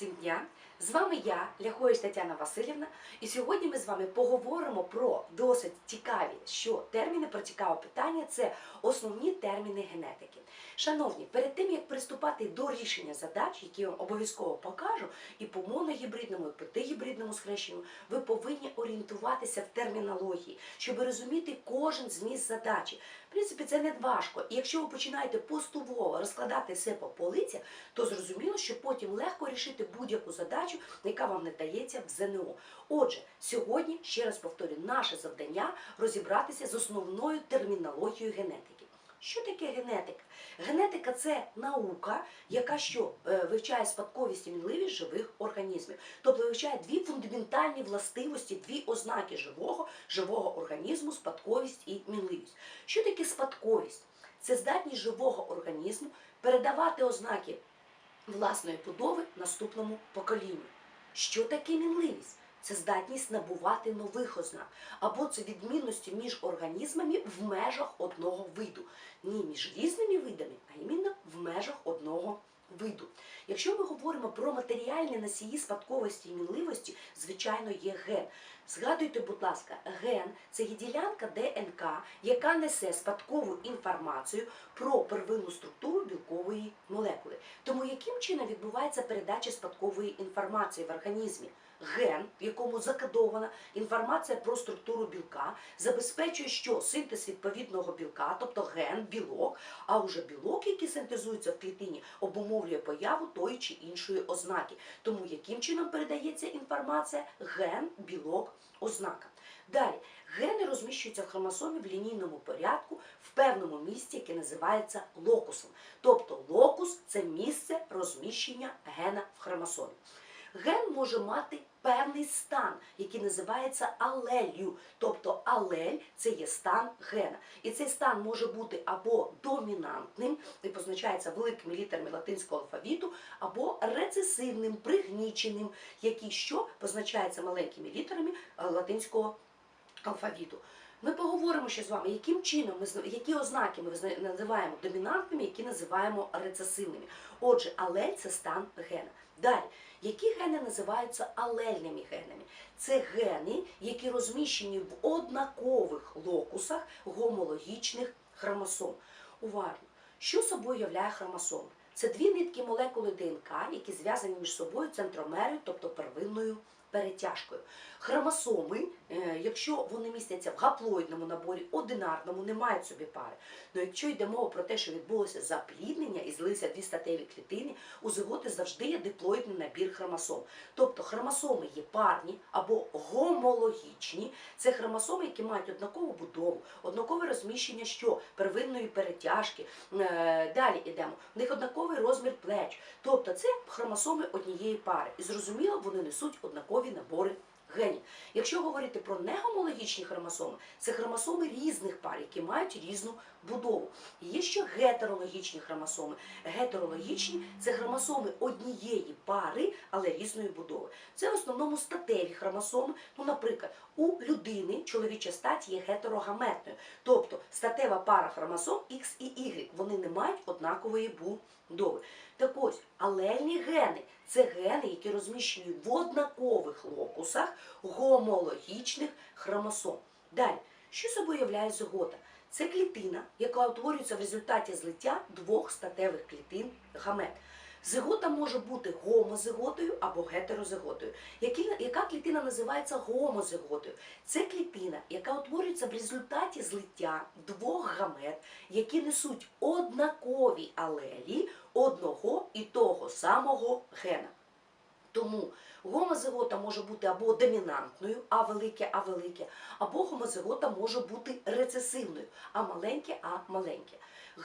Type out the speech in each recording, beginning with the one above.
всім дня! З вами я, Ляхович Тетяна Васильівна, і сьогодні ми з вами поговоримо про досить цікаві, що терміни про цікаве питання це основні терміни генетики. Шановні, перед тим як приступати до рішення задач, які я вам обов'язково покажу, і по моногібридному, і по дигібридному схрещенню, ви повинні орієнтуватися в термінології, щоб розуміти кожен зміст задачі. Принципі, це не важко. І якщо ви починаєте поступово розкладати все по полицях, то зрозуміло, що потім легко рішити будь-яку задачу, яка вам не дається в ЗНО. Отже, сьогодні, ще раз повторю, наше завдання розібратися з основною термінологією генетики. Що таке генетика? Генетика це наука, яка що е, вивчає спадковість і мінливість живих організмів. Тобто вивчає дві фундаментальні властивості, дві ознаки живого, живого організму, спадковість і мінливість. Що таке спадковість? Це здатність живого організму передавати ознаки власної будови наступному поколінню. Що таке мінливість? Це здатність набувати нових ознак, або це відмінності між організмами в межах одного виду. Не між різними видами, а іменно в межах одного виду. Якщо ми говоримо про матеріальні носії спадковості і мінливості, звичайно, є ген. Згадуйте, будь ласка, ген це є ділянка ДНК, яка несе спадкову інформацію про первинну структуру білкової молекули. Тому яким чином відбувається передача спадкової інформації в організмі? Ген, в якому закодована інформація про структуру білка, забезпечує, що синтез відповідного білка, тобто ген, білок, а уже білок, який синтезується в клітині, обумовлює появу тої чи іншої ознаки. Тому яким чином передається інформація? Ген, білок, ознака. Далі, гени розміщуються в хромосомі в лінійному порядку в певному місці, яке називається локусом. Тобто локус це місце розміщення гена в хромосомі. Ген може мати певний стан, який називається алелью. Тобто алель це є стан гена. І цей стан може бути або домінантним, і позначається великими літерами латинського алфавіту, або рецесивним, пригніченим, який що позначається маленькими літерами е, латинського алфавіту. Ми поговоримо ще з вами, яким чином ми які ознаки ми називаємо домінантними, які називаємо рецесивними. Отже, алель це стан гена. Далі, які гени називаються алельними генами? Це гени, які розміщені в однакових локусах гомологічних хромосом. Уважно, що собою являє хромосом? Це дві нитки молекули ДНК, які зв'язані між собою центромерою, тобто первинною перетяжкою. Хромосоми, е, якщо вони містяться в гаплоїдному наборі, одинарному, не мають собі пари. Ну якщо йде мова про те, що відбулося запліднення і злилися дві статеві клітини, у зиготи завжди є диплоїдний набір хромосом. Тобто хромосоми є парні або гомологічні. Це хромосоми, які мають однакову будову, однакове розміщення що первинної перетяжки. Е, Далі йдемо. В них однаковий розмір плеч. Тобто це хромосоми однієї пари. І зрозуміло, вони несуть однакові набори генів. Якщо говорити про негомологічні хромосоми, це хромосоми різних пар, які мають різну будову. Є ще гетерологічні хромосоми. Гетерологічні це хромосоми однієї пари, але різної будови. Це в основному статеві хромосоми. Ну, наприклад, у людини чоловіча стать є гетерогаметною, тобто статева пара хромосом X і Y, вони не мають однакової будови. Так ось, алельні гени це гени, які розміщені в однакових локусах гомологічних хромосом. Далі, що собою являє зигота? Це клітина, яка утворюється в результаті злиття двох статевих клітин гамет. Зигота може бути гомозиготою або гетерозиготою. Яка клітина називається гомозиготою? Це клітина, яка утворюється в результаті злиття двох гамет, які несуть однакові алелі одного і того самого гена. Тому гомозигота може бути або домінантною, а велике, а велике, або гомозигота може бути рецесивною, а маленьке, а маленьке.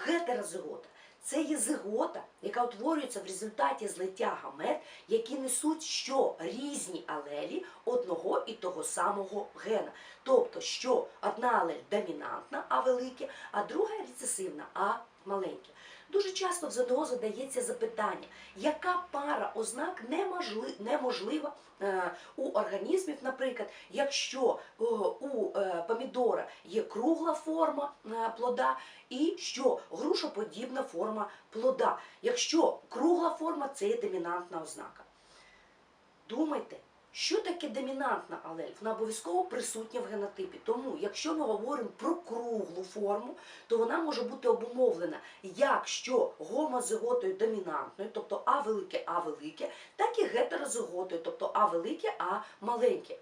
Гетерозигота це є зигота, яка утворюється в результаті злиття гамет, які несуть що різні алелі одного і того самого гена. Тобто, що одна алель домінантна, а велике, а друга рецесивна, а маленьке. Дуже часто в ЗНО задається запитання, яка пара ознак неможлива е, у організмів, наприклад, якщо е, у е, помідора є кругла форма плода і що грушоподібна форма плода. Якщо кругла форма це є домінантна ознака. думайте, що таке домінантна алель? Вона обов'язково присутня в генотипі. Тому, якщо ми говоримо про круглу форму, то вона може бути обумовлена як що гомозиготою домінантною, тобто А велике, А велике, так і гетерозиготою, тобто А велике, А маленьке.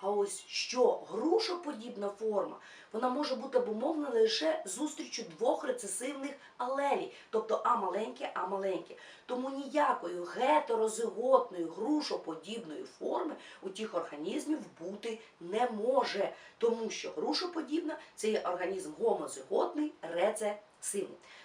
А ось що грушоподібна форма, вона може бути обумовлена лише зустрічю двох рецесивних алелій, тобто А маленьке, А маленьке. Тому ніякої гетерозиготної грушоподібної форми у тих організмів бути не може, тому що грушоподібна це є організм гомозиготний, рецесивний.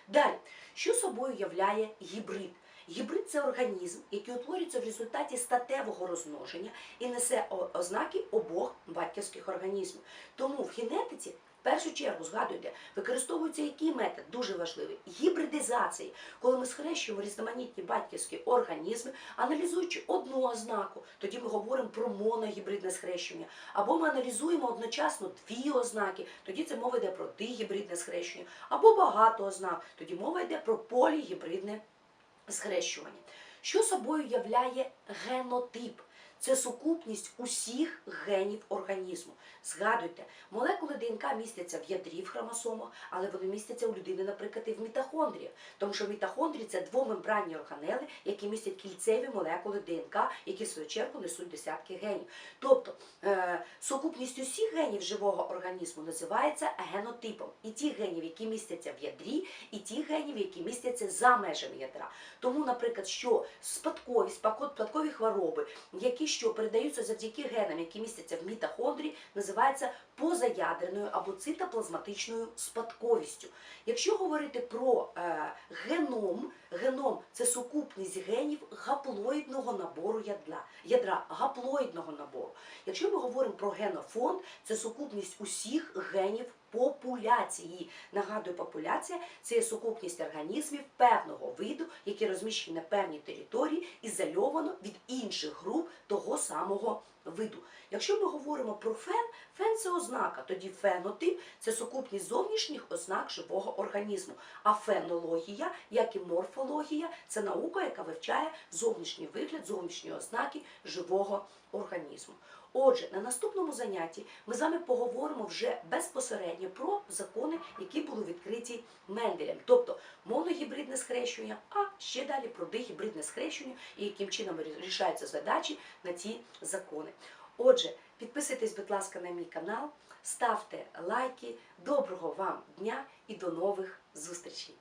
Далі, що собою являє гібрид? Гібрид це організм, який утворюється в результаті статевого розмноження і несе ознаки обох батьківських організмів. Тому в генетиці першу чергу згадуйте, використовується який метод дуже важливий гібридизації, коли ми схрещуємо різноманітні батьківські організми, аналізуючи одну ознаку, тоді ми говоримо про моногібридне схрещення, або ми аналізуємо одночасно дві ознаки, тоді це мова йде про дигібридне схрещення, або багато ознак, тоді мова йде про полігібридне схрещування. Що собою являє генотип? Це сукупність усіх генів організму. Згадуйте, молекули ДНК містяться в ядрі в хромосомах, але вони містяться у людини, наприклад, і в мітохондріях. Тому що мітохондрії це двомембранні органели, які містять кільцеві молекули ДНК, які в свою чергу несуть десятки генів. Тобто е, сукупність усіх генів живого організму називається генотипом. І ті генів, які містяться в ядрі, і ті генів, які містяться за межами ядра. Тому, наприклад, що спадковість, спадкові хвороби, які що передаються завдяки генам, які містяться в мітохондрії, називається позаядерною або цитоплазматичною спадковістю. Якщо говорити про е, геном, геном це сукупність генів гаплоїдного набору ядра, ядра гаплоїдного набору. Якщо ми говоримо про генофонд, це сукупність усіх генів популяції. Нагадую, популяція це сукупність організмів певного виду, які розміщені на певній території, ізольовано від інших груп того самого виду. Якщо ми говоримо про фен, фен це ознака, тоді фенотип це сукупність зовнішніх ознак живого організму. А фенологія, як і морфологія, це наука, яка вивчає зовнішній вигляд, зовнішні ознаки живого організму. Отже, на наступному занятті ми з вами поговоримо вже безпосередньо про закони, які були відкриті Менделем, тобто моногібридне схрещення, а ще далі про дегібридне схрещення і яким чином рішаються задачі на ці закони. Отже, підписуйтесь, будь ласка, на мій канал, ставте лайки. Доброго вам дня і до нових зустрічей!